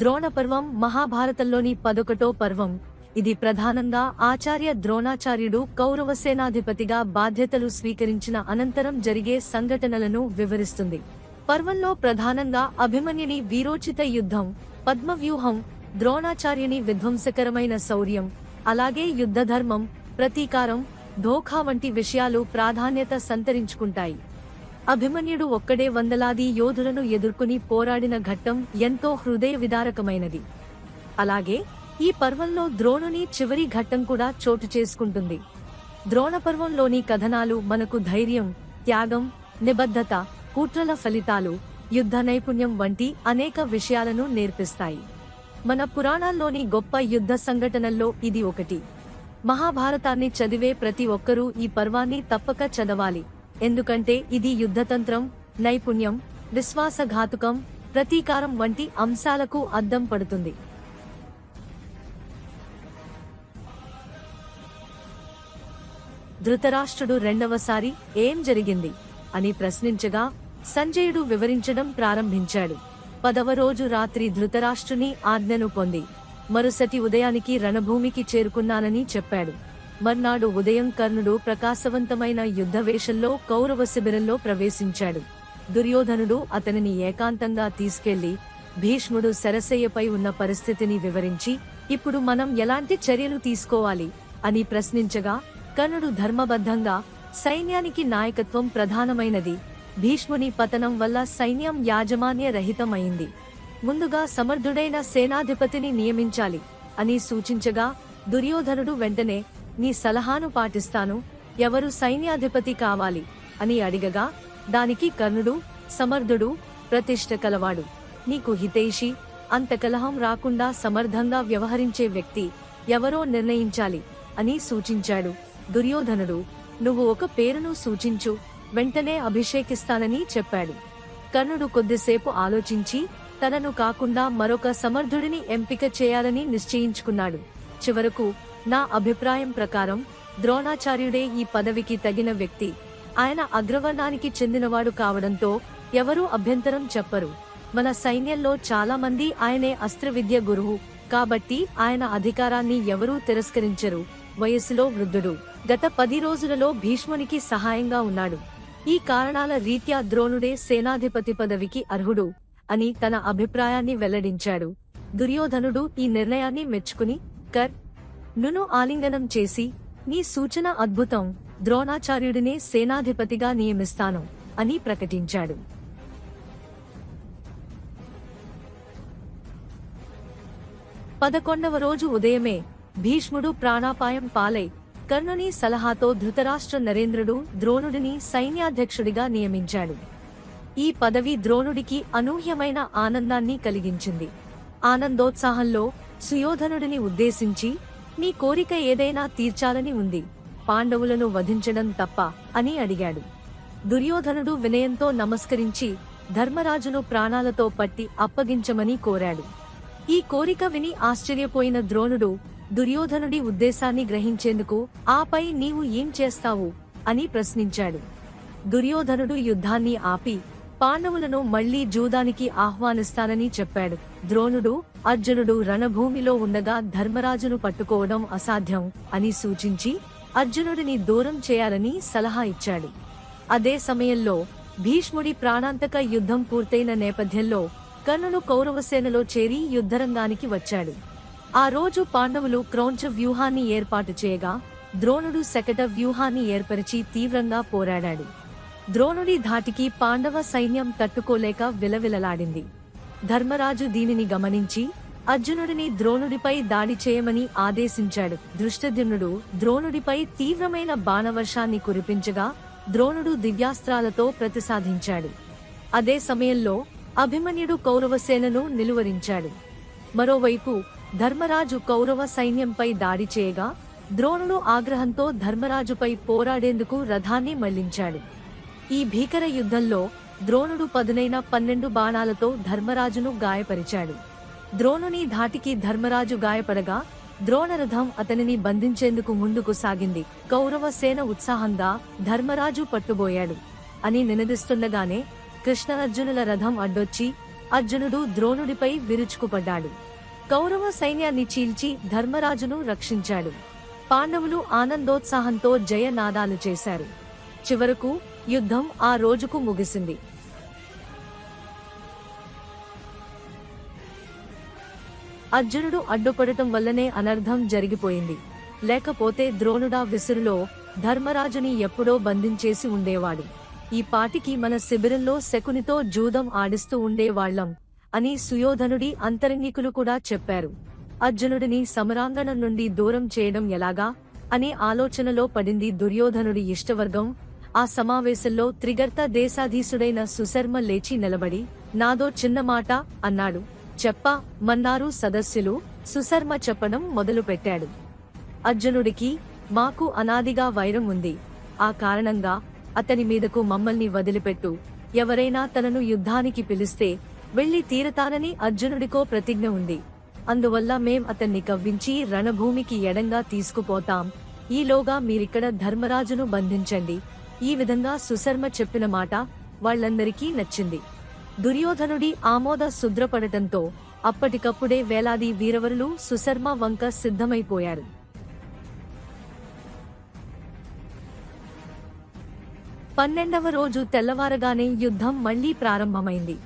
ద్రోణ పర్వం మహాభారతంలోని పదొకటో పర్వం. ఇది ప్రధానంగా ఆచార్య ద్రోణాచార్యుడు కౌరవ సేనాధిపతిగా బాధ్యతలు స్వీకరించిన అనంతరం జరిగే సంఘటనలను వివరిస్తుంది. పర్వంలో ప్రధానంగా అభిమన్యుని వీరోచిత యుద్ధం పద్మవ్యూహం ద్రోణాచార్యుని విధ్వంసకరమైన శౌర్యం అలాగే యుద్ధధర్మం ప్రతీకారం ధోఖా వంటి విషయాలు ప్రాధాన్యత సంతరించుకుంటాయి. అభిమన్యుడు ఒక్కడే వందలాది యోధులను ఎదుర్కొని పోరాడిన ఘట్టం ఎంతో హృదయ విదారకమైనది అలాగే ఈ పర్వంలో ద్రోణుని చివరి ఘట్టం కూడా చోటు చేసుకుంటుంది. ద్రోణ పర్వంలోని కథనాలు మనకు ధైర్యం త్యాగం నిబద్ధత కుట్రల ఫలితాలు యుద్ధ నైపుణ్యం వంటి అనేక విషయాలను నేర్పిస్తాయి. మన పురాణాల్లోని గొప్ప యుద్ధ సంఘటనల్లో ఇది ఒకటి. మహాభారతాన్ని చదివే ప్రతి ఒక్కరూ ఈ పర్వాన్ని తప్పక చదవాలి. ఎందుకంటే ఇది యుద్ధతంత్రం నైపుణ్యం విశ్వాసఘాతుకం ప్రతీకారం వంటి అంశాలకు అద్దం పడుతుంది. ధృతరాష్ట్రుడు రెండవసారి ఏం జరిగింది అని ప్రశ్నించగా సంజయుడు వివరించడం ప్రారంభించాడు. పదవ రోజు రాత్రి ధృతరాష్ట్రుని ఆజ్ఞను పొంది మరుసటి ఉదయానికి రణభూమికి చేరుకున్నానని చెప్పాడు. మర్నాడు ఉదయం కర్ణుడు ప్రకాశవంతమైన యుద్ధవేషంలో కౌరవ శిబిరంలో ప్రవేశించాడు. దుర్యోధనుడు అతనిని ఏకాంతంగా తీసుకెళ్ళి భీష్ముడు సరసయ్యపై ఉన్న పరిస్థితిని వివరించి ఇప్పుడు మనం ఎలాంటి చర్యలు తీసుకోవాలి? అని ప్రశ్నించగా కర్ణుడు ధర్మబద్ధంగా సైన్యానికి నాయకత్వం ప్రధానమైనది. భీష్ముని పతనం వల్ల సైన్యం యాజమాన్య రహితమైంది. ముందుగా సమర్థుడైన సేనాధిపతిని నియమించాలి అని సూచించగా దుర్యోధనుడు వెంటనే నీ సలహాను పాటిస్తాను. ఎవరు సైన్యాధిపతి కావాలి అని అడిగగా దానికి కర్ణుడు సమర్థుడు ప్రతిష్ట కలవాడు. నీకు హితైషి అంత కలహం రాకుండా సమర్థంగా వ్యవహరించే వ్యక్తి ఎవరో నిర్ణయించాలి అని సూచించాడు. దుర్యోధనుడు నువ్వు ఒక పేరును సూచించు వెంటనే అభిషేకిస్తానని చెప్పాడు. కర్ణుడు కొద్దిసేపు ఆలోచించి తనను కాకుండా మరొక సమర్థుడిని ఎంపిక చేయాలని నిశ్చయించుకున్నాడు. చివరకు నా అభిప్రాయం ప్రకారం ద్రోణాచార్యుడే ఈ పదవికి తగిన వ్యక్తి. ఆయన అగ్రవర్ణానికి చెందినవాడు కావడంతో ఎవరూ అభ్యంతరం చెప్పరు. మన సైన్యంలో చాలా మంది ఆయనే అస్త్ర విద్య గురువు. కాబట్టి ఆయన అధికారాన్ని ఎవరూ తిరస్కరించరు. వయస్సులో వృద్ధుడు. గత పది రోజులలో భీష్మునికి సహాయంగా ఉన్నాడు. ఈ కారణాల రీత్యా ద్రోణుడే సేనాధిపతి పదవికి అర్హుడు అని తన అభిప్రాయాన్ని వెల్లడించాడు. దుర్యోధనుడు ఈ నిర్ణయాన్ని మెచ్చుకుని కర్ నును ఆలింగనం చేసి నీ సూచన అద్భుతం ద్రోణాచార్యుడినే సేనాధిపతిగా నియమిస్తాను అని ప్రకటించాడు. పదకొండవ రోజు ఉదయమే భీష్ముడు ప్రాణాపాయం పాలై కర్ణుని సలహాతో ధృతరాష్ట్ర నరేంద్రుడు ద్రోణుడిని సైన్యాధ్యక్షుడిగా నియమించాడు. ఈ పదవి ద్రోణుడికి అనూహ్యమైన ఆనందాన్ని కలిగించింది. ఆనందోత్సాహంలో సుయోధనుడిని ఉద్దేశించి నీ కోరిక ఏదైనా తీర్చాలని ఉంది. పాండవులను వధించడం తప్ప అని అడిగాడు. దుర్యోధనుడు వినయంతో నమస్కరించి ధర్మరాజును ప్రాణాలతో పట్టి అప్పగించమని కోరాడు. ఈ కోరిక విని ఆశ్చర్యపోయిన ద్రోణుడు దుర్యోధనుడి ఉద్దేశాన్ని గ్రహించేందుకు ఆపై నీవు ఏం చేస్తావు అని ప్రశ్నించాడు. దుర్యోధనుడు యుద్ధాన్ని ఆపి పాండవులను మళ్ళీ జూదానికి ఆహ్వానిస్తానని చెప్పాడు. ద్రోణుడు అర్జునుడు రణభూమిలో ఉండగా ధర్మరాజును పట్టుకోవడం అసాధ్యం అని సూచించి అర్జునుడిని దూరం చేయాలని సలహా ఇచ్చాడు. అదే సమయంలో భీష్ముడి ప్రాణాంతక యుద్ధం పూర్తయిన నేపథ్యంలో కర్ణుడు కౌరవసేనలో చేరి యుద్ధరంగానికి వచ్చాడు. ఆ రోజు పాండవులు క్రౌంచ వ్యూహాన్ని ఏర్పాటు చేయగా ద్రోణుడు శకట వ్యూహాన్ని ఏర్పరిచి తీవ్రంగా పోరాడాడు. ద్రోణుడి ధాటికి పాండవ సైన్యం తట్టుకోలేక విలవిలలాడింది. ధర్మరాజు దీనిని గమనించి అర్జునుడిని ద్రోణుడిపై దాడి చేయమని ఆదేశించాడు. దృష్టద్యుమ్నుడు ద్రోణుడిపై తీవ్రమైన బాణవర్షాన్ని కురిపించగా ద్రోణుడు దివ్యాస్త్రాలతో ప్రతిసాధించాడు. అదే సమయంలో అభిమన్యుడు కౌరవసేనను నిలువరించాడు. మరోవైపు ధర్మరాజు కౌరవ సైన్యంపై దాడి చేయగా ద్రోణుడు ఆగ్రహంతో ధర్మరాజుపై పోరాడేందుకు రథాన్ని మళ్ళించాడు. ఈ భీకర యుద్ధంలో ద్రోణుడు పదునైన పన్నెండు బాణాలతో ధర్మరాజును గాయపరిచాడు. ద్రోణుని ధాటికి ధర్మరాజు గాయపడగా ద్రోణరథం అతనిని బంధించేందుకు ముందుకు సాగింది. కౌరవ సేన ఉత్సాహంగా ధర్మరాజు పట్టుబోయాడు. అని నినదిస్తుండగానే కృష్ణార్జునుల రథం అడ్డొచ్చి అర్జునుడు ద్రోణుడిపై విరుచుకుపడ్డాడు. కౌరవ సైన్యాన్ని చీల్చి ధర్మరాజును రక్షించాడు. పాండవులు ఆనందోత్సాహంతో జయనాదాలు చేశారు. చివరకు యుద్ధం ఆ రోజుకు ముగిసింది. అర్జునుడు అడ్డుపడటం వల్లనే అనర్థం జరిగిపోయింది. లేకపోతే ద్రోణుడా విసురులో ధర్మరాజుని ఎప్పుడో బంధించేసి ఉండేవాడు. ఈ పాటికి మన శిబిరంలో శకునితో జూదం ఆడిస్తూ ఉండేవాళ్ళం అని సుయోధనుడి అంతరంగికులు కూడా చెప్పారు. అర్జునుడిని సమరాంగణం నుండి దూరం చేయడం ఎలాగా? అనే ఆలోచనలో పడింది దుర్యోధనుడి ఇష్టవర్గం ఆ సమావేశంలో త్రిగర్త దేశాధీశుడైన సుశర్మ లేచి నిలబడి నాదో చిన్న మాట అన్నాడు. చెప్ప మన్నారు సదస్సులు సుశర్మ చెప్పడం మొదలుపెట్టాడు. అర్జునుడికి మాకు అనాదిగా వైరం ఉంది. ఆ కారణంగా అతని మీదకు మమ్మల్ని వదిలిపెట్టు. ఎవరైనా తనను యుద్ధానికి పిలిస్తే వెళ్ళి తీరతానని అర్జునుడికో ప్రతిజ్ఞ ఉంది. అందువల్ల మేం అతన్ని కవ్వించి రణభూమికి ఎడంగా తీసుకుపోతాం. ఈలోగా మీరిక్కడ ధర్మరాజును బంధించండి. ఈ విధంగా సుశర్మ చెప్పిన మాట వాళ్ళందరికీ నచ్చింది. దుర్యోధనుడి ఆమోద శుద్రపడటంతో అప్పటికప్పుడే వేలాది వీరవరులు సుశర్మ వంక సిద్ధమైపోయారు. పన్నెండవ రోజు తెల్లవారగానే యుద్ధం మళ్ళీ ప్రారంభమైంది.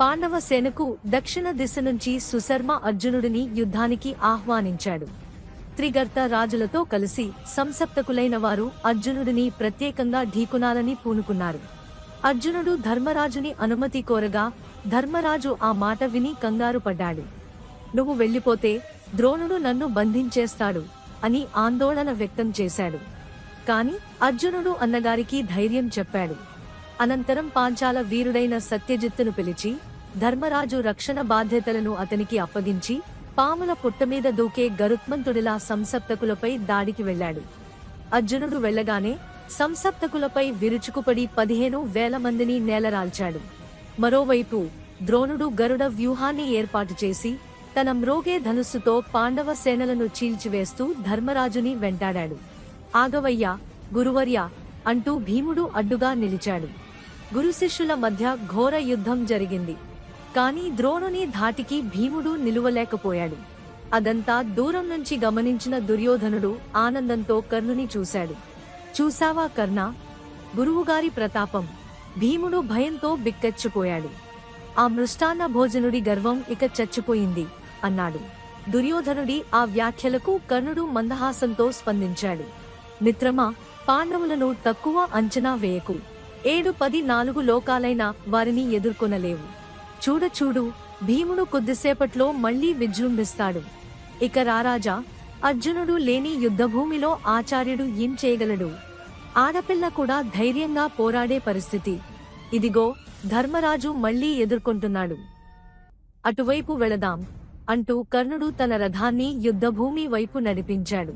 పాండవ సేనకు దక్షిణ దిశ నుంచి సుశర్మ అర్జునుడిని యుద్ధానికి ఆహ్వానించాడు. త్రిగర్త రాజులతో కలిసి సంసప్తకులైన వారు అర్జునుడిని ప్రత్యేకంగా ఢీకునాలని పూనుకున్నారు. అర్జునుడు ధర్మరాజుని అనుమతి కోరగా ధర్మరాజు ఆ మాట విని కంగారు పడ్డాడు. నువ్వు వెళ్ళిపోతే ద్రోణుడు నన్ను బంధించేస్తాడు అని ఆందోళన వ్యక్తం చేశాడు. కాని అర్జునుడు అన్నగారికి ధైర్యం చెప్పాడు. అనంతరం పాంచాల వీరుడైన సత్యజిత్తును పిలిచి ధర్మరాజు రక్షణ బాధ్యతలను అతనికి అప్పగించి పాముల పుట్టమీద దూకే గరుత్మంతుడిలా సంసప్తకులపై దాడికి వెళ్ళాడు. అర్జునుడు వెళ్ళగానే సంసప్తకులపై విరుచుకుపడి పదిహేను వేల మందిని నేలరాల్చాడు. మరోవైపు ద్రోణుడు గరుడ వ్యూహాన్ని ఏర్పాటు చేసి తన మ్రోగే ధనుస్సుతో పాండవ సేనలను చీల్చివేస్తూ ధర్మరాజుని వెంటాడాడు. ఆగవయ్య గురువర్య అంటూ భీముడు అడ్డుగా నిలిచాడు. గురు శిష్యుల మధ్య ఘోర యుద్ధం జరిగింది. కాని ద్రోణుని ధాటికి భీముడు నిలువలేకపోయాడు. అదంతా దూరం నుంచి గమనించిన దుర్యోధనుడు ఆనందంతో కర్ణుని చూశాడు. చూసావా కర్ణ? గురువుగారి ప్రతాపం. భీముడు భయంతో బిక్కచ్చిపోయాడు. ఆ మృష్టాన్న భోజనుడి గర్వం ఇక చచ్చిపోయింది అన్నాడు. దుర్యోధనుడి ఆ వ్యాఖ్యలకు కర్ణుడు మందహాసంతో స్పందించాడు. మిత్రమా పాండవులను తక్కువ అంచనా వేయకు. ఏడు పది నాలుగు లోకాలైన వారిని ఎదుర్కొనలేవు. చూడ చూడు భీముడు కొద్దిసేపట్లో మళ్ళీ విజృంభిస్తాడు. ఇక రారాజా అర్జునుడు లేని యుద్ధభూమిలో ఆచార్యుడు ఏం చేయగలడు? ఆడపిల్ల కూడా ధైర్యంగా పోరాడే పరిస్థితి. ఇదిగో ధర్మరాజు మళ్ళీ ఎదుర్కొంటున్నాడు. అటువైపు వెళదాం అంటూ కర్ణుడు తన రథాన్ని యుద్ధభూమి వైపు నడిపించాడు.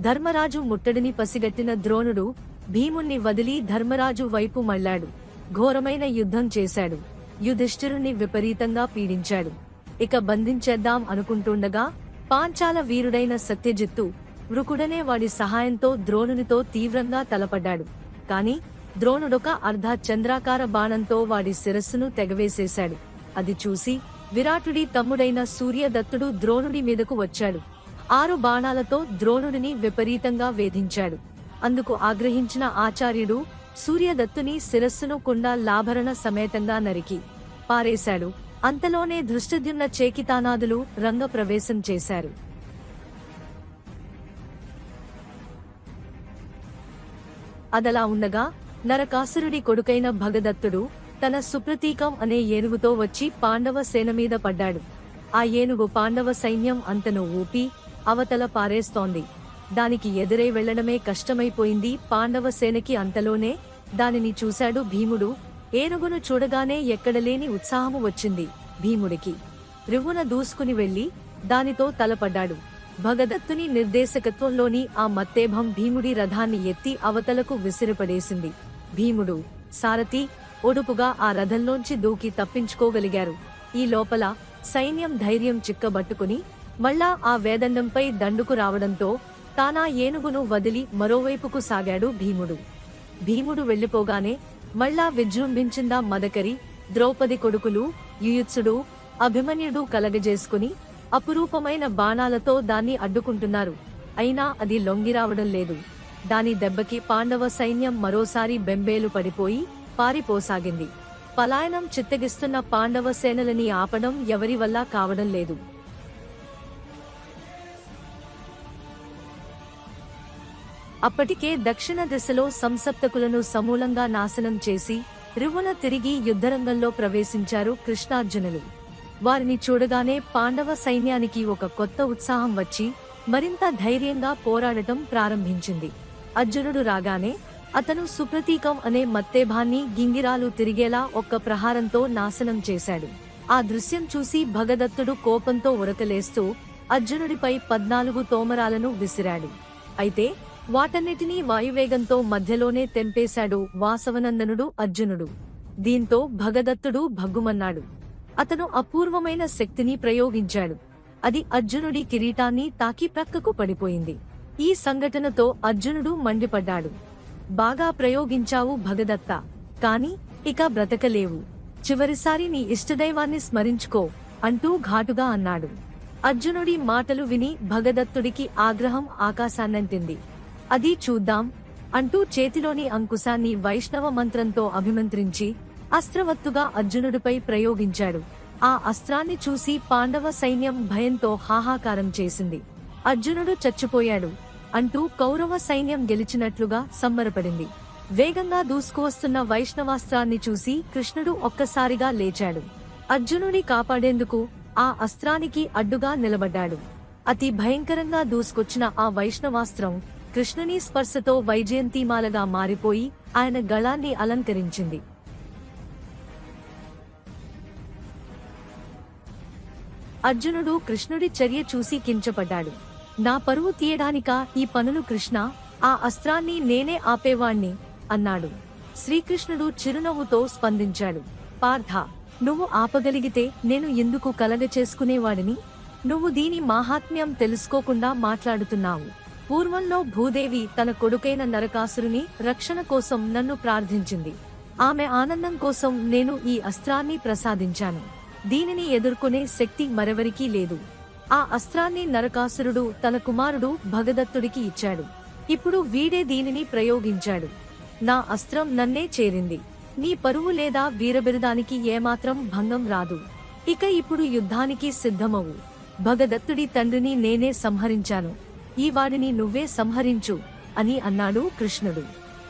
ధర్మరాజు ముట్టడిని పసిగట్టిన ద్రోణుడు భీముణ్ణి వదిలి ధర్మరాజు వైపు మళ్ళాడు. ఘోరమైన యుద్ధం చేశాడు. యుధిష్ఠిరుణ్ణి విపరీతంగా పీడించాడు. ఇక బంధించేద్దాం అనుకుంటుండగా పాంచాల వీరుడైన సత్యజిత్తు వృకుడనే వాడి సహాయంతో ద్రోణునితో తీవ్రంగా తలపడ్డాడు. కాని ద్రోణుడొక అర్ధ చంద్రాకార బాణంతో వాడి శిరస్సును తెగవేసేశాడు. అది చూసి విరాటుడి తమ్ముడైన సూర్యదత్తుడు ద్రోణుడి మీదకు వచ్చాడు. ఆరు బాణాలతో ద్రోణుడిని విపరీతంగా వేధించాడు. అందుకు ఆగ్రహించిన ఆచార్యుడు సూర్యదత్తుని శిరస్సును కుండా లాభరణ సమేతంగా నరికి పారేశాడు. అంతలోనే దృష్టద్యుమ్న చేకితానాదులు రంగప్రవేశం చేశారు. అదలా ఉండగా నరకాసురుడి కొడుకైన భగదత్తుడు తన సుప్రతీకం అనే ఏనుగుతో వచ్చి పాండవ సేన మీద పడ్డాడు. ఆ ఏనుగు పాండవ సైన్యం అంతను ఊపి అవతల పారేస్తోంది. దానికి ఎదురై వెళ్ళడమే కష్టమైపోయింది. పాండవ సేనకి అంతలోనే దానిని చూశాడు భీముడు. ఏనుగును చూడగానే ఎక్కడలేని ఉత్సాహము వచ్చింది భీముడికి. రివ్వున దూసుకుని వెళ్ళి దానితో తలపడ్డాడు. భగదత్తుని నిర్దేశకత్వంలోని ఆ మత్తేభం భీముడి రథాన్ని ఎత్తి అవతలకు విసిరిపడేసింది. భీముడు సారథి ఒడుపుగా ఆ రథంలోంచి దూకి తప్పించుకోగలిగారు. ఈ లోపల సైన్యం ధైర్యం చిక్కబట్టుకుని మళ్ళా ఆ వేదండంపై దండుకు రావడంతో తానా ఏనుగును వదిలి మరోవైపుకు సాగాడు భీముడు. భీముడు వెళ్ళిపోగానే మళ్ళా విజృంభించిందా మదకరి ద్రౌపది కొడుకులు యుయుత్సుడు అభిమన్యుడు కలగజేసుకుని అపురూపమైన బాణాలతో దాన్ని అడ్డుకుంటున్నారు. అయినా అది లొంగిరావడం లేదు. దాని దెబ్బకి పాండవ సైన్యం మరోసారి బెంబేలు పడిపోయి పారిపోసాగింది. పలాయనం చిత్తగిస్తున్న పాండవ సేనలని ఆపడం ఎవరి వల్ల కావడం లేదు. అప్పటికే దక్షిణ దిశలో సంసప్తకులను సమూలంగా నాశనం చేసి రివున తిరిగి యుద్ధరంగంలో ప్రవేశించారు కృష్ణార్జునులు. వారిని చూడగానే పాండవ సైన్యానికి ఒక కొత్త ఉత్సాహం వచ్చి మరింత ధైర్యంగా పోరాడటం ప్రారంభించింది. అర్జునుడు రాగానే అతను సుప్రతీకం అనే మత్తేభాన్ని గింగిరాలు తిరిగేలా ఒక్క ప్రహారంతో నాశనం చేశాడు. ఆ దృశ్యం చూసి భగదత్తుడు కోపంతో ఉరకలేస్తూ అర్జునుడిపై పద్నాలుగు తోమరాలను విసిరాడు. అయితే వాటన్నిటినీ వాయువేగంతో మధ్యలోనే తెంపేశాడు వాసవనందనుడు అర్జునుడు. దీంతో భగదత్తుడు భగ్గుమన్నాడు. అతను అపూర్వమైన శక్తిని ప్రయోగించాడు. అది అర్జునుడి కిరీటాన్ని తాకి ప్రక్కకు పడిపోయింది. ఈ సంఘటనతో అర్జునుడు మండిపడ్డాడు. బాగా ప్రయోగించావు భగదత్త. కాని ఇక బ్రతకలేవు. చివరిసారి నీ ఇష్టదైవాన్ని స్మరించుకో అంటూ ఘాటుగా అన్నాడు. అర్జునుడి మాటలు విని భగదత్తుడికి ఆగ్రహం ఆకాశాన్నంటింది. అది చూద్దాం అంటూ చేతిలోని అంకుశాన్ని వైష్ణవ మంత్రంతో అభిమంత్రించి అస్త్రవత్తుగా అర్జునుడిపై ప్రయోగించాడు. ఆ అస్త్రాన్ని చూసి పాండవ సైన్యం భయంతో హాహాకారం చేసింది. అర్జునుడు చచ్చిపోయాడు అంటూ కౌరవ సైన్యం గెలిచినట్లుగా సంబరపడింది. వేగంగా దూసుకువస్తున్న వైష్ణవాస్త్రాన్ని చూసి కృష్ణుడు ఒక్కసారిగా లేచాడు. అర్జునుడి కాపాడేందుకు ఆ అస్త్రానికి అడ్డుగా నిలబడ్డాడు. అతి భయంకరంగా దూసుకొచ్చిన ఆ వైష్ణవాస్త్రం కృష్ణుని స్పర్శతో వైజయంతిమాలగా మారిపోయి ఆయన గళాన్ని అలంకరించింది. అర్జునుడు కృష్ణుడి చర్య చూసి కించపడ్డాడు. నా పరువు తీయడానికా ఈ పనులు కృష్ణ? ఆ అస్త్రాన్ని నేనే ఆపేవాణ్ణి అన్నాడు. శ్రీకృష్ణుడు చిరునవ్వుతో స్పందించాడు. పార్థ నువ్వు ఆపగలిగితే నేను ఎందుకు కలగ చేసుకునేవాడిని నువ్వు దీని మాహాత్మ్యం తెలుసుకోకుండా మాట్లాడుతున్నావు. పూర్వంలో భూదేవి తన కొడుకైన నరకాసురుని రక్షణ కోసం నన్ను ప్రార్థించింది. ఆమె ఆనందం కోసం నేను ఈ అస్త్రాన్ని ప్రసాదించాను. దీనిని ఎదుర్కొనే శక్తి మరెవరికీ లేదు. ఆ అస్త్రాన్ని నరకాసురుడు తన కుమారుడు భగదత్తుడికి ఇచ్చాడు. ఇప్పుడు వీడే దీనిని ప్రయోగించాడు. నా అస్త్రం నన్నే చేరింది. నీ పరువు లేదా వీరబిరుదానికి ఏమాత్రం భంగం రాదు. ఇక ఇప్పుడు యుద్ధానికి సిద్ధమవు. భగదత్తుడి తండ్రిని నేనే సంహరించాను. ఈ వాడిని నువ్వే సంహరించు అని అన్నాడు కృష్ణుడు.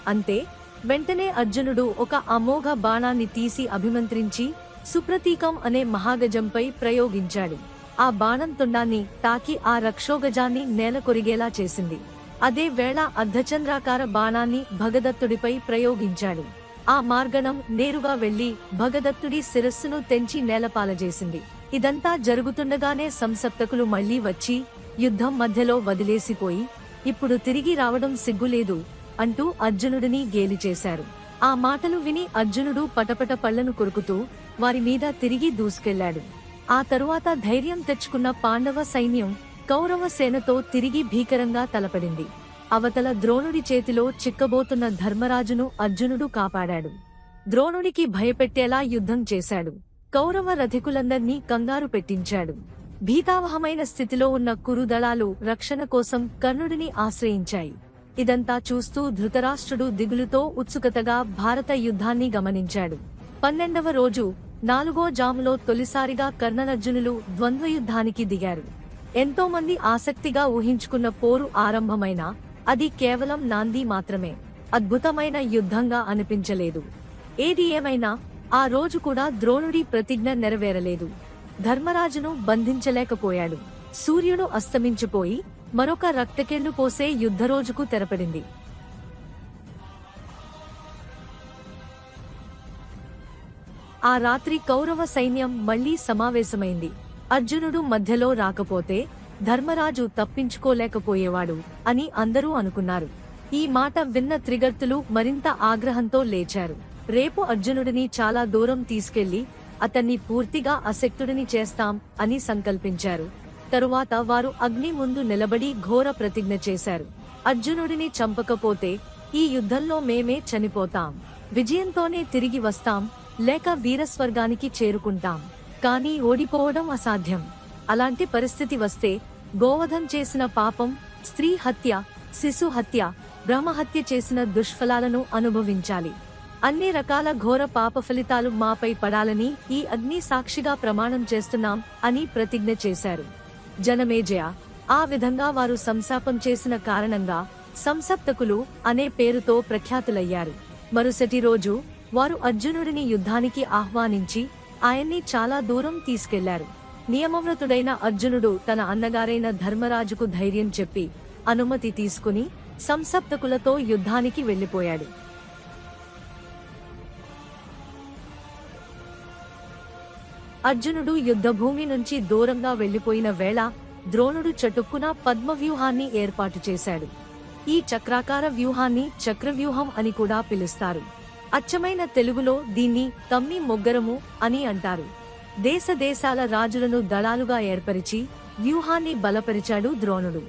అంతే వెంటనే అర్జునుడు ఒక అమోఘ బాణాన్ని తీసి అభిమంత్రించి సుప్రతీకం అనే మహాగజంపై ప్రయోగించాడు. ఆ బాణం తుండాన్ని తాకి ఆ రక్షోగజాన్ని నేల కొరిగేలా చేసింది. అదే వేళ అర్ధచంద్రాకార బాణాన్ని భగదత్తుడిపై ప్రయోగించాడు. ఆ మార్గణం నేరుగా వెళ్ళి భగదత్తుడి శిరస్సును తెంచి నేలపాలజేసింది. ఇదంతా జరుగుతుండగానే సంసప్తకులు మళ్ళీ వచ్చి యుద్ధం మధ్యలో వదిలేసిపోయి ఇప్పుడు తిరిగి రావడం సిగ్గులేదు అంటూ అర్జునుడిని గేలి చేశారు. ఆ మాటలు విని అర్జునుడు పటపట పళ్ళను కొరుకుతూ వారి మీద తిరిగి దూసుకెళ్ళాడు ఆ తరువాత ధైర్యం తెచ్చుకున్న పాండవ సైన్యం కౌరవ సేనతో తిరిగి భీకరంగా తలపడింది. అవతల ద్రోణుడి చేతిలో చిక్కబోతున్న ధర్మరాజును అర్జునుడు కాపాడాడు. ద్రోణుడికి భయపెట్టేలా యుద్ధం చేశాడు. కౌరవ రథికులందర్నీ కంగారు పెట్టించాడు. భీతావహమైన స్థితిలో ఉన్న కురుదళాలు రక్షణ కోసం కర్ణుడిని ఆశ్రయించాయి. ఇదంతా చూస్తూ ధృతరాష్ట్రుడు దిగులుతో ఉత్సుకతగా భారత యుద్ధాన్ని గమనించాడు. పన్నెండవ రోజు నాలుగో జాములో తొలిసారిగా కర్ణనర్జునులు ద్వంద్వయుద్ధానికి దిగారు. ఎంతో మంది ఆసక్తిగా ఊహించుకున్న పోరు ఆరంభమైన అది కేవలం నాంది మాత్రమే. అద్భుతమైన యుద్ధంగా అనిపించలేదు. ఏది ఏమైనా ఆ రోజు కూడా ద్రోణుడి ప్రతిజ్ఞ నెరవేరలేదు. ధర్మరాజును బంధించలేకపోయాడు. సూర్యుడు అస్తమించిపోయి మరొక రక్తకెళ్ళు పోసే యుద్ధరోజుకు తెరపడింది. ఆ రాత్రి కౌరవ సైన్యం మళ్ళీ సమావేశమైంది. అర్జునుడు మధ్యలో రాకపోతే ధర్మరాజు తప్పించుకోలేకపోయేవాడు అని అందరూ అనుకున్నారు. ఈ మాట విన్న త్రిగర్తులు మరింత ఆగ్రహంతో లేచారు. రేపు అర్జునుడిని చాలా దూరం తీసుకెళ్ళి అతన్ని పూర్తిగా అశక్తుడిని చేస్తాం అని సంకల్పించారు. తరువాత వారు అగ్ని ముందు నిలబడి ఘోర ప్రతిజ్ఞ చేశారు. అర్జునుడిని చంపకపోతే ఈ యుద్ధంలో మేమే చనిపోతాం. విజయంతోనే తిరిగి వస్తాం లేక వీరస్వర్గానికి చేరుకుంటాం. కానీ ఓడిపోవడం అసాధ్యం. అలాంటి పరిస్థితి వస్తే గోవధం చేసిన పాపం స్త్రీ హత్య శిశు హత్య బ్రహ్మహత్య చేసిన దుష్ఫలాలను అనుభవించాలి. అన్ని రకాల ఘోర పాప ఫలితాలు మాపై పడాలని ఈ అగ్ని సాక్షిగా ప్రమాణం చేస్తున్నాం అని ప్రతిజ్ఞ చేశారు. జనమేజయ ఆ విధంగా వారు సంశాపం చేసిన కారణంగా సంసప్తకులు అనే పేరుతో ప్రఖ్యాతులయ్యారు. మరుసటి రోజు వారు అర్జునుడిని యుద్ధానికి ఆహ్వానించి ఆయన్ని చాలా దూరం తీసుకెళ్ళారు. నియమవ్రతుడైన అర్జునుడు తన అన్నగారైన ధర్మరాజుకు ధైర్యం చెప్పి అనుమతి తీసుకుని సంసప్తకులతో యుద్ధానికి వెళ్ళిపోయాడు అర్జునుడు యుద్ధభూమి నుంచి దూరంగా వెళ్ళిపోయిన వేళ ద్రోణుడు చటుక్కున పద్మవ్యూహాన్ని ఏర్పాటు చేశాడు. ఈ చక్రాకార వ్యూహాన్ని చక్రవ్యూహం అని కూడా పిలుస్తారు. అచ్చమైన తెలుగులో దీన్ని తమ్మి మొగ్గరము అని అంటారు. దేశ దేశాల రాజులను దళాలుగా ఏర్పరిచి వ్యూహాన్ని బలపరిచాడు ద్రోణుడు.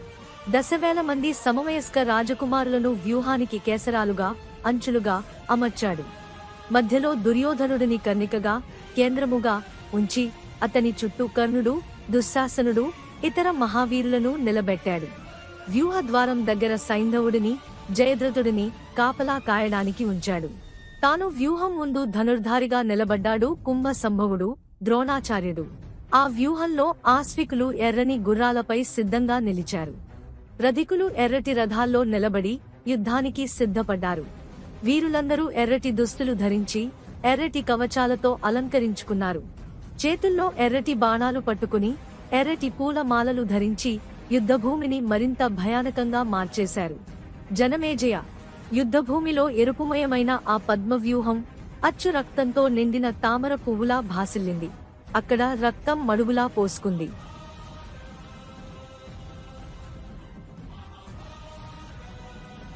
దశవేల మంది సమవయస్క రాజకుమారులను వ్యూహానికి కేసరాలుగా అంచులుగా అమర్చాడు. మధ్యలో దుర్యోధనుడిని కన్నికగా కేంద్రముగా ఉంచి అతని చుట్టూ కర్ణుడు దుశ్శాసనుడు ఇతర మహావీరులను నిలబెట్టాడు. వ్యూహద్వారం దగ్గర సైంధవుడిని జయద్రథుడిని కాపలా కాయడానికి ఉంచాడు. తాను వ్యూహం ముందు ధనుర్ధారిగా నిలబడ్డాడు కుంభ సంభవుడు ద్రోణాచార్యుడు. ఆ వ్యూహంలో ఆస్వికులు ఎర్రని గుర్రాలపై సిద్ధంగా నిలిచారు. రధికులు ఎర్రటి రథాల్లో నిలబడి యుద్ధానికి సిద్ధపడ్డారు. వీరులందరూ ఎర్రటి దుస్తులు ధరించి ఎర్రటి కవచాలతో అలంకరించుకున్నారు. చేతుల్లో ఎర్రటి బాణాలు పట్టుకుని ఎర్రటి పూల మాలలు ధరించి యుద్ధభూమిని మరింత భయానకంగా మార్చేశారు. జనమేజయ యుద్ధభూమిలో ఎరుపుమయమైన ఆ పద్మవ్యూహం అచ్చు రక్తంతో నిండిన తామర పువ్వులా భాసిల్లింది. అక్కడ రక్తం మడుగులా పోసుకుంది.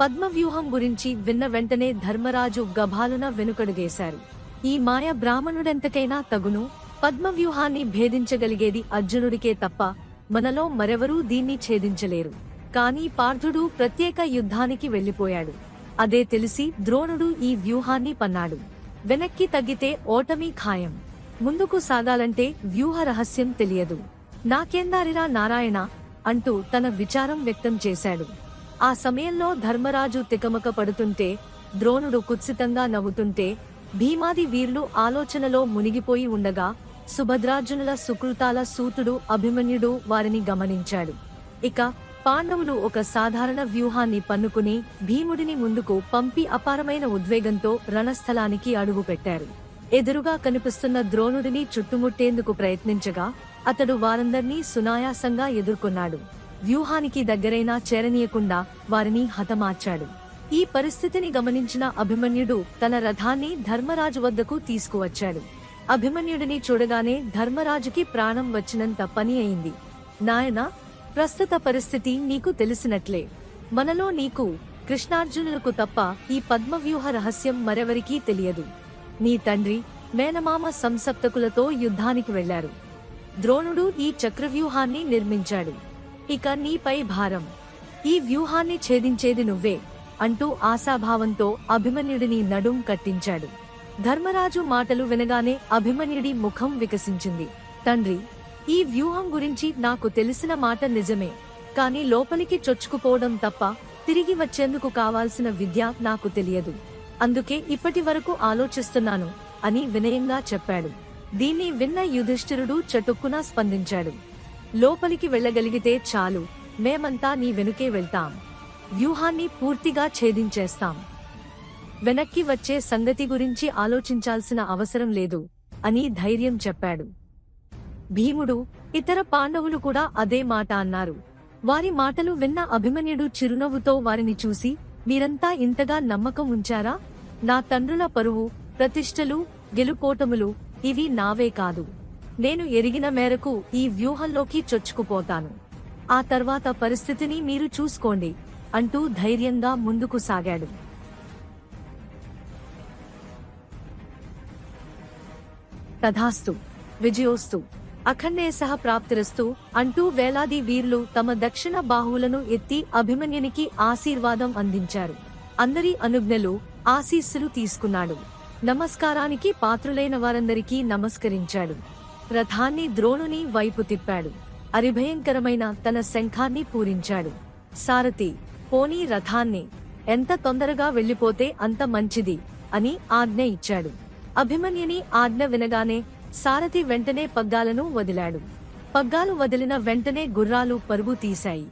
పద్మవ్యూహం గురించి విన్న వెంటనే ధర్మరాజు గభాలున వెనుకడుగేశారు. ఈ మాయ బ్రాహ్మణుడెంతకైనా తగును పద్మవ్యూహాన్ని భేదించగలిగేది అర్జునుడికే తప్ప మనలో మరెవరూ దీన్ని ఛేదించలేరు. కాని పార్థుడు ప్రత్యేక యుద్ధానికి వెళ్ళిపోయాడు అదే తెలిసి ద్రోణుడు ఈ వ్యూహాన్ని పన్నాడు. వెనక్కి తగ్గితే ఓటమి ఖాయం. ముందుకు సాగాలంటే వ్యూహ రహస్యం తెలియదు. నాకేందారిరా నారాయణ? అంటూ తన విచారం వ్యక్తం చేశాడు. ఆ సమయంలో ధర్మరాజు తికమక పడుతుంటే ద్రోణుడు కుత్సితంగా నవ్వుతుంటే భీమాది వీర్లు ఆలోచనలో మునిగిపోయి ఉండగా సుభద్రార్జునుల సుకృతాల సూతుడు అభిమన్యుడు వారిని గమనించాడు. ఇక పాండవులు ఒక సాధారణ వ్యూహాన్ని పన్నుకుని భీముడిని ముందుకు పంపి అపారమైన ఉద్వేగంతో రణస్థలానికి అడుగుపెట్టారు. ఎదురుగా కనిపిస్తున్న ద్రోణుడిని చుట్టుముట్టేందుకు ప్రయత్నించగా అతడు వారందర్నీ సునాయాసంగా ఎదుర్కొన్నాడు. వ్యూహానికి దగ్గరైనా చేరనీయకుండా వారిని హతమార్చాడు. ఈ పరిస్థితిని గమనించిన అభిమన్యుడు తన రథాన్ని ధర్మరాజు వద్దకు తీసుకువచ్చాడు. అభిమన్యుడిని చూడగానే ధర్మరాజుకి ప్రాణం వచ్చినంత పని అయింది. నాయనా ప్రస్తుత పరిస్థితి నీకు తెలిసినట్లే. మనలో నీకు కృష్ణార్జునులకు తప్ప ఈ పద్మవ్యూహ రహస్యం మరెవరికీ తెలియదు. నీ తండ్రి మేనమామ సంసప్తకులతో యుద్ధానికి వెళ్ళారు ద్రోణుడు ఈ చక్రవ్యూహాన్ని నిర్మించాడు. ఇక నీపై భారం. ఈ వ్యూహాన్ని ఛేదించేది నువ్వే అంటూ ఆశాభావంతో అభిమన్యుడిని నడుం కట్టించాడు. ధర్మరాజు మాటలు వినగానే అభిమన్యుడి ముఖం వికసించింది. తండ్రి ఈ వ్యూహం గురించి నాకు తెలిసిన మాట నిజమే. కాని లోపలికి చొచ్చుకుపోవడం తప్ప తిరిగి వచ్చేందుకు కావాల్సిన విద్య నాకు తెలియదు. అందుకే ఇప్పటి వరకు ఆలోచిస్తున్నాను అని వినయంగా చెప్పాడు. దీన్ని విన్న యుధిష్ఠిరుడు చటుక్కున స్పందించాడు. లోపలికి వెళ్ళగలిగితే చాలు. మేమంతా నీ వెనుకే వెళ్తాం. వ్యూహాన్ని పూర్తిగా ఛేదించేస్తాం. వెనక్కి వచ్చే సంగతి గురించి ఆలోచించాల్సిన అవసరం లేదు అని ధైర్యం చెప్పాడు. భీముడు ఇతర పాండవులు కూడా అదే మాట అన్నారు. వారి మాటలు విన్న అభిమన్యుడు చిరునవ్వుతో వారిని చూసి మీరంతా ఇంతగా నమ్మకం ఉంచారా? నా తండ్రుల పరువు ప్రతిష్టలు గెలుపోటములు ఇవి నావే కాదు. నేను ఎరిగిన మేరకు ఈ వ్యూహంలోకి చొచ్చుకుపోతాను. ఆ తర్వాత పరిస్థితిని మీరు చూసుకోండి అంటూ ధైర్యంగా ముందుకు సాగాడు. తథాస్తు విజయోస్తు అఖండేశ ప్రాప్తిరస్తు అంటూ వేలాది వీరులు తమ దక్షిణ బాహువులను ఎత్తి అభిమన్యునికి ఆశీర్వాదం అందించారు. అందరి అనుజ్ఞలు ఆశీస్సులు తీసుకున్నాడు. నమస్కారానికి పాత్రులైన వారందరికీ నమస్కరించాడు. రథాన్ని ద్రోణుని వైపు తిప్పాడు. అరిభయంకరమైన తన శంఖాన్ని పూరించాడు. సారథి పోనీ రథాన్ని ఎంత తొందరగా వెళ్ళిపోతే అంత మంచిది అని ఆజ్ఞ ఇచ్చాడు. అభిమన్యుని ఆజ్ఞ వినగానే సారథి వెంటనే పగ్గాలను వదిలాడు. పగ్గాలు వదిలిన వెంటనే గుర్రాలు పరుగు తీశాయి.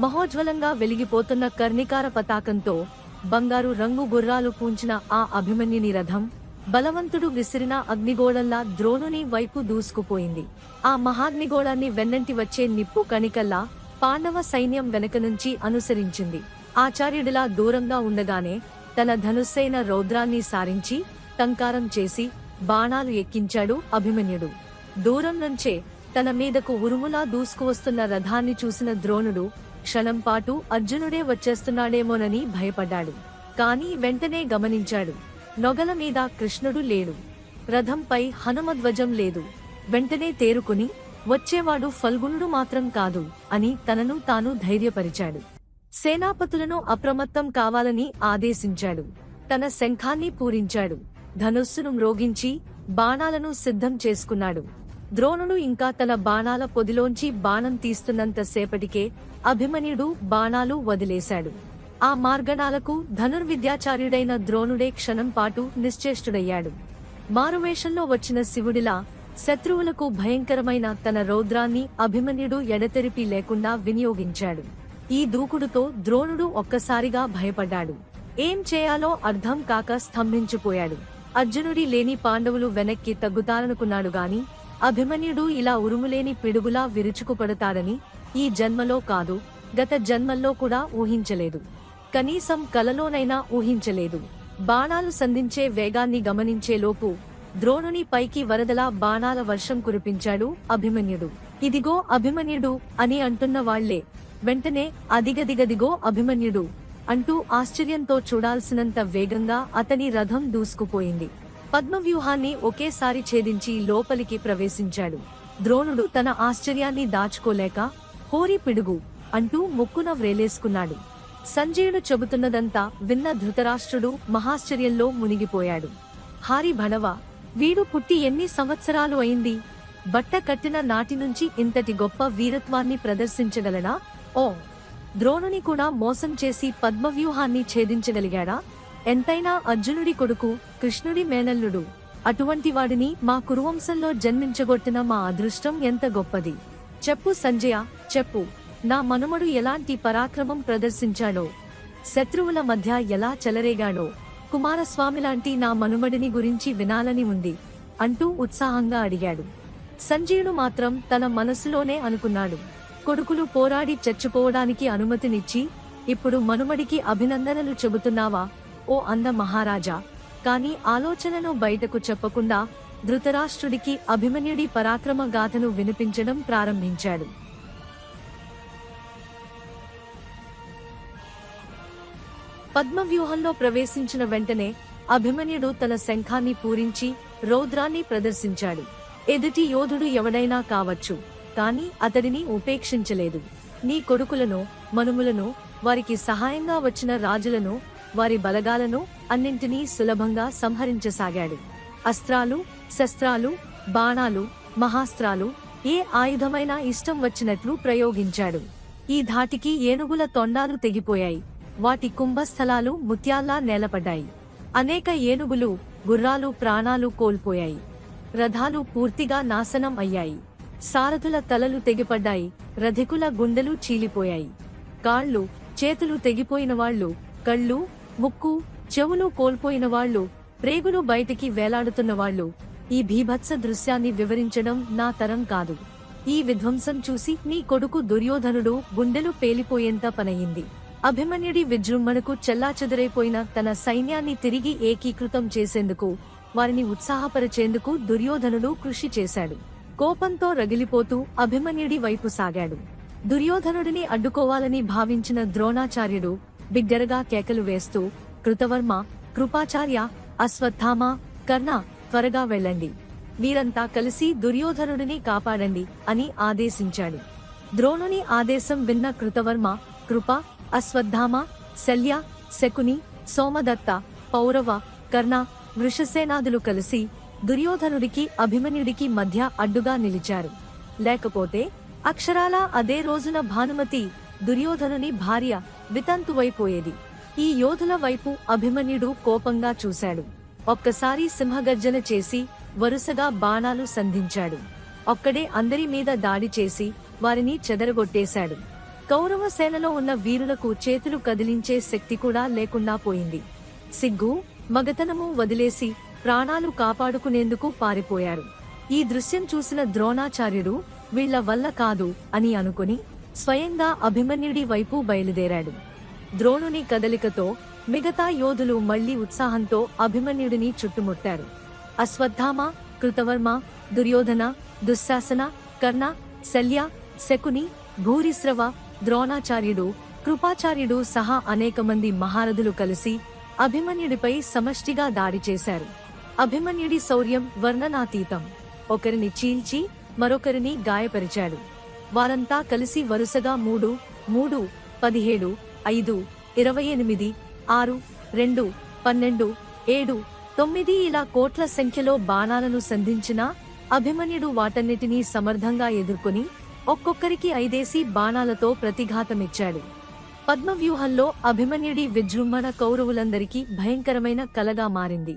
మహోజ్వలంగా వెలిగిపోతున్న కర్ణికార పతాకంతో బంగారు రంగు గుర్రాలు పూంచిన ఆ అభిమన్యుని రథం బలవంతుడు విసిరిన అగ్నిగోళంలా ద్రోణుని వైపు దూసుకుపోయింది. ఆ మహాగ్నిగోళాన్ని వెన్నంటి వచ్చే నిప్పు కణికల్లా పాండవ సైన్యం వెనక నుంచి అనుసరించింది. ఆచార్యుడిలా దూరంగా ఉండగానే తన ధనుస్సైన రౌద్రాన్ని సారించి టంకారం చేసి బాణాలు ఎక్కించాడు అభిమన్యుడు. దూరం నుంచే తన మీదకు ఉరుములా దూసుకువస్తున్న రథాన్ని చూసిన ద్రోణుడు క్షణంపాటు అర్జునుడే వచ్చేస్తున్నాడేమోనని భయపడ్డాడు. కాని వెంటనే గమనించాడు నొగల మీద కృష్ణుడు లేడు. రథంపై హనుమధ్వజం లేదు. వెంటనే తేరుకుని వచ్చేవాడు ఫల్గుణుడు మాత్రం కాదు అని తనను తాను ధైర్యపరిచాడు. సేనాపతులను అప్రమత్తం కావాలని ఆదేశించాడు. తన శంఖాన్ని పూరించాడు. ధనుస్సును మ్రోగించి బాణాలను సిద్ధం చేసుకున్నాడు. ద్రోణుడు ఇంకా తన బాణాల పొదిలోంచి బాణం తీస్తున్నంత సేపటికే అభిమన్యుడు బాణాలు వదిలేశాడు. ఆ మార్గణాలకు ధనుర్విద్యాచార్యుడైన ద్రోణుడే క్షణం పాటు నిశ్చేష్టుడయ్యాడు. మారువేషంలో వచ్చిన శివుడిలా శత్రువులకు భయంకరమైన తన రౌద్రాన్ని అభిమన్యుడు ఎడతెరిపి లేకుండా వినియోగించాడు. ఈ దూకుడుతో ద్రోణుడు ఒక్కసారిగా భయపడ్డాడు. ఏం చేయాలో అర్థం కాక స్తంభించిపోయాడు. అర్జునుడి లేని పాండవులు వెనక్కి తగ్గుతారనుకున్నాడు గాని అభిమన్యుడు ఇలా ఉరుములేని పిడుగులా విరుచుకుపడతాడని ఈ జన్మలో కాదు గత జన్మల్లో కూడా ఊహించలేదు. కనీసం కలలోనైనా ఊహించలేదు. బాణాలు సంధించే వేగాన్ని గమనించేలోపు ద్రోణుని పైకి వరదలా బాణాల వర్షం కురిపించాడు అభిమన్యుడు. ఇదిగో అభిమన్యుడు అని అంటున్న వాళ్ళే వెంటనే అదిగదిగదిగో అభిమన్యుడు అంటూ ఆశ్చర్యంతో చూడాల్సినంత వేగంగా అతని రథం దూసుకుపోయింది. పద్మవ్యూహాన్ని ఒకేసారి ఛేదించి లోపలికి ప్రవేశించాడు. ద్రోణుడు తన ఆశ్చర్యాన్ని దాచుకోలేక హోరి పిడుగు అంటూ ముక్కున వ్రేలేసుకున్నాడు. సంజయుడు చెబుతున్నదంతా విన్న ధృతరాష్ట్రుడు మహాశ్చర్యంలో మునిగిపోయాడు. హారి భణవ వీడు పుట్టి ఎన్ని సంవత్సరాలు అయింది? బట్ట కట్టిన నాటి నుంచి ఇంతటి గొప్ప వీరత్వాన్ని ప్రదర్శించగలనా? ఓ ద్రోణుని కూడా మోసం చేసి పద్మవ్యూహాన్ని ఛేదించగలిగాడా? ఎంతైనా అర్జునుడి కొడుకు కృష్ణుడి మేనల్లుడు. అటువంటి వాడిని మా కురువంశంలో జన్మించగొట్టిన మా అదృష్టం ఎంత గొప్పది. చెప్పు సంజయ చెప్పు. నా మనుమడు ఎలాంటి పరాక్రమం ప్రదర్శించాడో? శత్రువుల మధ్య ఎలా చెలరేగాడో? కుమారస్వామి లాంటి నా మనుమడిని గురించి వినాలని ఉంది అంటూ ఉత్సాహంగా అడిగాడు. సంజయుడు మాత్రం తన మనసులోనే అనుకున్నాడు. కొడుకులు పోరాడి చచ్చిపోవడానికి అనుమతినిచ్చి ఇప్పుడు మనుమడికి అభినందనలు చెబుతున్నావా ఓ అంద మహారాజా. కాని ఆలోచనను బయటకు చెప్పకుండా ధృతరాష్ట్రుడికి అభిమన్యుడి పరాక్రమ గాథను వినిపించడం ప్రారంభించాడు. పద్మవ్యూహంలో ప్రవేశించిన వెంటనే అభిమన్యుడు తన శంఖాన్ని పూరించి రౌద్రాన్ని ప్రదర్శించాడు. ఎదుటి యోధుడు ఎవడైనా కావచ్చు. కాని అతడిని ఉపేక్షించలేదు. నీ కొడుకులను మనుములను వారికి సహాయంగా వచ్చిన రాజులను వారి బలగాలను అన్నింటినీ సులభంగా సంహరించసాగాడు. అస్త్రాలు శస్త్రాలు బాణాలు మహాస్త్రాలు ఏ ఆయుధమైనా ఇష్టం వచ్చినట్లు ప్రయోగించాడు. ఈ ధాటికి ఏనుగుల తొండాలు తెగిపోయాయి. వాటి కుంభస్థలాలు ముత్యాల్లా నేలపడ్డాయి. అనేక ఏనుగులు గుర్రాలు ప్రాణాలు కోల్పోయాయి. రథాలు పూర్తిగా నాశనం అయ్యాయి. సారథుల తలలు తెగిపడ్డాయి. రధికుల గుండెలు చీలిపోయాయి. కాళ్ళు చేతులు తెగిపోయిన వాళ్ళు కళ్ళు ముక్కు చెవులు కోల్పోయిన వాళ్ళు ప్రేగులు బయటికి వేలాడుతున్న వాళ్ళు. ఈ భీభత్స దృశ్యాన్ని వివరించడం నా తరం కాదు. ఈ విధ్వంసం చూసి నీ కొడుకు దుర్యోధనుడు గుండెలు పేలిపోయేంత పనయింది. అభిమన్యుడి విజృంభణకు చెల్లాచెదురైపోయిన తన సైన్యాన్ని తిరిగి ఏకీకృతం చేసేందుకు వారిని ఉత్సాహపరిచేందుకు దుర్యోధనుడు కృషి చేశాడు. కోపంతో రగిలిపోతూ అభిమన్యుడి వైపు సాగాడు. దుర్యోధనుడిని అడ్డుకోవాలని భావించిన ద్రోణాచార్యుడు బిగ్గరగా కేకలు వేస్తూ కృతవర్మ కృపాచార్య అశ్వత్థామ కర్ణ త్వరగా వెళ్ళండి. మీరంతా కలిసి దుర్యోధనుడిని కాపాడండి అని ఆదేశించాడు. ద్రోణుని ఆదేశం విన్న కృతవర్మ కృప అశ్వత్థామ శల్య శకుని సోమదత్త పౌరవ కర్ణ వృషసేనాదులు కలిసి దుర్యోధనుడికి అభిమన్యుడికి మధ్య అడ్డుగా నిలిచారు. లేకపోతే అక్షరాలా అదే రోజున భానుమతి దుర్యోధనుని భార్య వితంతువైపోయేది ఈ యోధుల వైపు అభిమన్యుడు కోపంగా చూశాడు. ఒక్కసారి సింహగర్జన చేసి వరుసగా బాణాలు సంధించాడు. ఒక్కడే అందరి మీద దాడి చేసి వారిని చెదరగొట్టేశాడు. కౌరవ సేనలో ఉన్న వీరులకు చేతులు కదిలించే శక్తి కూడా లేకుండా పోయింది. సిగ్గు మగతనము వదిలేసి ప్రాణాలు కాపాడుకునేందుకు పారిపోయారు. ఈ దృశ్యం చూసిన ద్రోణాచార్యుడు వీళ్ళ వల్ల కాదు అని అనుకుని స్వయంగా అభిమన్యుడి వైపు బయలుదేరాడు. ద్రోణుని కదలికతో మిగతా యోధులు మళ్ళీ ఉత్సాహంతో అభిమన్యుడిని చుట్టుముట్టారు. అశ్వత్థామ కృతవర్మ దుర్యోధన దుశ్శాసన కర్ణ శల్య శకుని భూరిశ్రవ ద్రోణాచార్యుడు కృపాచార్యుడు సహా అనేక మంది మహారథులు కలిసి అభిమన్యుడిపై సమష్టిగా దాడి చేశారు. అభిమన్యుడి శౌర్యం వర్ణనాతీతం. ఒకరిని చీల్చి మరొకరిని గాయపరిచాడు. వారంతా కలిసి వరుసగా మూడు మూడు పదిహేడు ఐదు ఇరవై ఎనిమిది ఆరు రెండు పన్నెండు ఏడు తొమ్మిది ఇలా కోట్ల సంఖ్యలో బాణాలను సంధించినా అభిమన్యుడు వాటన్నిటినీ సమర్థంగా ఎదుర్కొని ఒక్కొక్కరికి ఐదేసి బాణాలతో ప్రతిఘాతమిచ్చాడు. పద్మవ్యూహంలో అభిమన్యుడి విజృంభణ కౌరవులందరికీ భయంకరమైన కలగా మారింది.